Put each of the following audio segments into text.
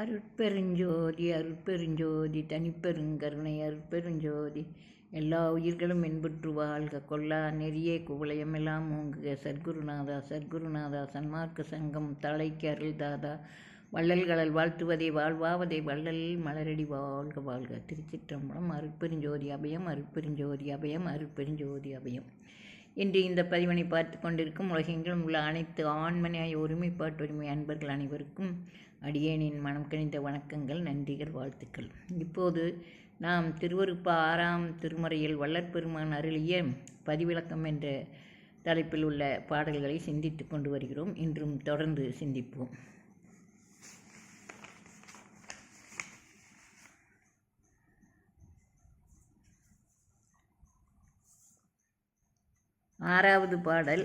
அருட்பெருஞ்சோதி அருட்பெருஞ்சோதி தனிப்பெருங்கருணை அருட்பெருஞ்சோதி. எல்லா உயிர்களும் இன்புற்று வாழ்க. கொல்லா நெறியே குவளையமெல்லாம் ஓங்குக. சர்க்குருநாதா சர்க்குருநாதா சன்மார்க்க சங்கம் தலைக்கு அருள்தாதா வள்ளல்களல் வாழ்த்துவதை வாழ்வாவதை வள்ளல் மலரடி வாழ்க வாழ்க. திருச்சிற்றம்பலம் அருட்பெருஞ்சோதி அபயம் அருட்பெருஞ்சோதி அபயம் அருட்பெருஞ்சோதி அபயம். இன்று இந்த பதிவினை பார்த்து கொண்டிருக்கும் உலகெங்கிலும் உள்ள அனைத்து ஆண்மனையாய் ஒருமைப்பாட்டு உரிமை அன்பர்கள் அனைவருக்கும் அடியேனின் மனம் கணிந்த வணக்கங்கள் நன்றிகள் வாழ்த்துக்கள். இப்போது நாம் திருவருப்பா ஆறாம் திருமுறையில் வள்ளற்பெருமான் அருளிய பதிவிளக்கம் என்ற தலைப்பில் உள்ள பாடல்களை சிந்தித்து கொண்டு வருகிறோம். இன்றும் தொடர்ந்து சிந்திப்போம். ஆறாவது பாடல்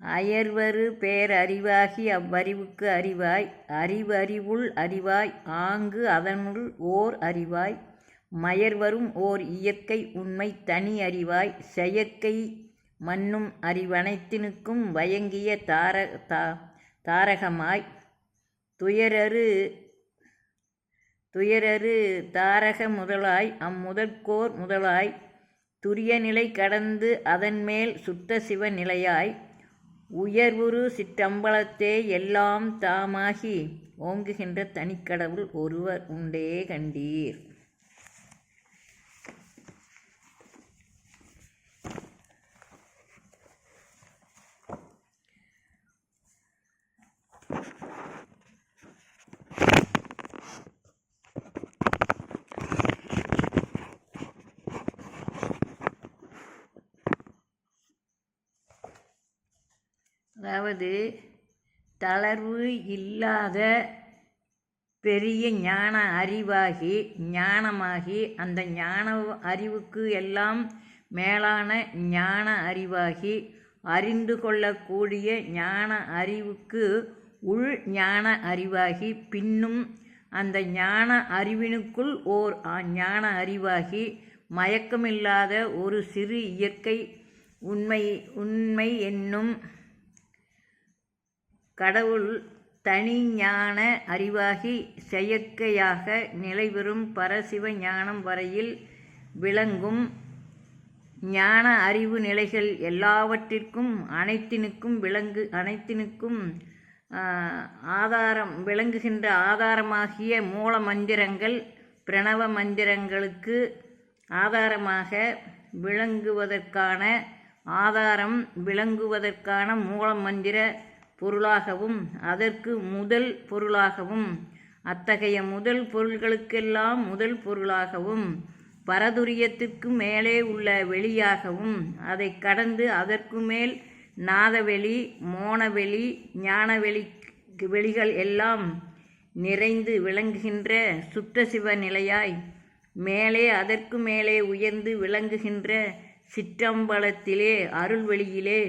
அயர்வரு பேரறிவாகி அவ்வறிவுக்கு அறிவாய் அறிவறிவுள் அறிவாய் ஆங்கு அதனுள் ஓர் அறிவாய் மயர்வரும் ஓர் இயற்கை உண்மை தனி அறிவாய் செயற்கை மண்ணும் அறிவனைத்தினுக்கும் வயங்கிய தார தா தாரகமாய் துயரரு துயரரு தாரக முதலாய் அம்முதற்கோர் முதலாய் துரிய நிலை கடந்து அதன்மேல் சுத்த சிவ நிலையாய் உயர்வுரு சிற்றம்பலத்தே எல்லாம் தாமாகி ஓங்குகின்ற தனிக்கடவுள் ஒருவர் உண்டே கண்டீர். அதாவது தளர்வு இல்லாத பெரிய ஞான அறிவாகி ஞானமாகி அந்த ஞான அறிவுக்கு எல்லாம் மேலான ஞான அறிவாகி அறிந்து கொள்ளக்கூடிய ஞான அறிவுக்கு உள் ஞான அறிவாகி பின்னும் அந்த ஞான அறிவினுக்குள் ஓர் ஞான அறிவாகி மயக்கமில்லாத ஒரு சிறு இயற்கை உண்மை உண்மை என்னும் கடவுள் தனி ஞான அறிவாகி செயற்கையாக நிலைபெறும் பரசிவ ஞானம் வரையில் விளங்கும் ஞான அறிவு நிலைகள் எல்லாவற்றிற்கும் அனைத்தினுக்கும் விளங்கு அனைத்தினுக்கும் ஆதாரம் விளங்குகின்ற ஆதாரமாகிய மூல மந்திரங்கள் பிரணவ மந்திரங்களுக்கு ஆதாரமாக விளங்குவதற்கான ஆதாரம் விளங்குவதற்கான மூல மந்திர பொருளாகவும் அதற்கு முதல் பொருளாகவும் அத்தகைய முதல் பொருள்களுக்கெல்லாம் முதல் பொருளாகவும் பரதுரியத்திற்கு மேலே உள்ள வெளியாகவும் அதை கடந்து அதற்கு மேல் நாதவெளி மோனவெளி ஞானவெளி வெளிகள் எல்லாம் நிறைந்து விளங்குகின்ற சுத்த சிவ நிலையாய் மேலே அதற்கு மேலே உயர்ந்து விளங்குகின்ற சிற்றம்பலத்திலே அருள்வெளியிலே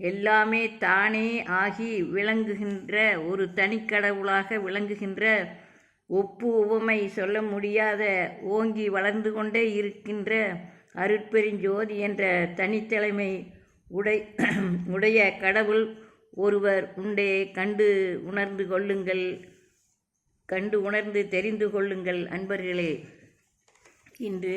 எல்லாமே தானே ஆகி விளங்குகின்ற ஒரு தனிக்கடவுளாக விளங்குகின்ற ஒப்பு உவமை சொல்ல முடியாத ஓங்கி வளர்ந்து கொண்டே இருக்கின்ற அருட்பெருஞ்சோதி என்ற தனித்தலைமை உடை உடைய கடவுள் ஒருவர் உண்டே கண்டு உணர்ந்து கொள்ளுங்கள் கண்டு உணர்ந்து தெரிந்து கொள்ளுங்கள் அன்பர்களே. இன்று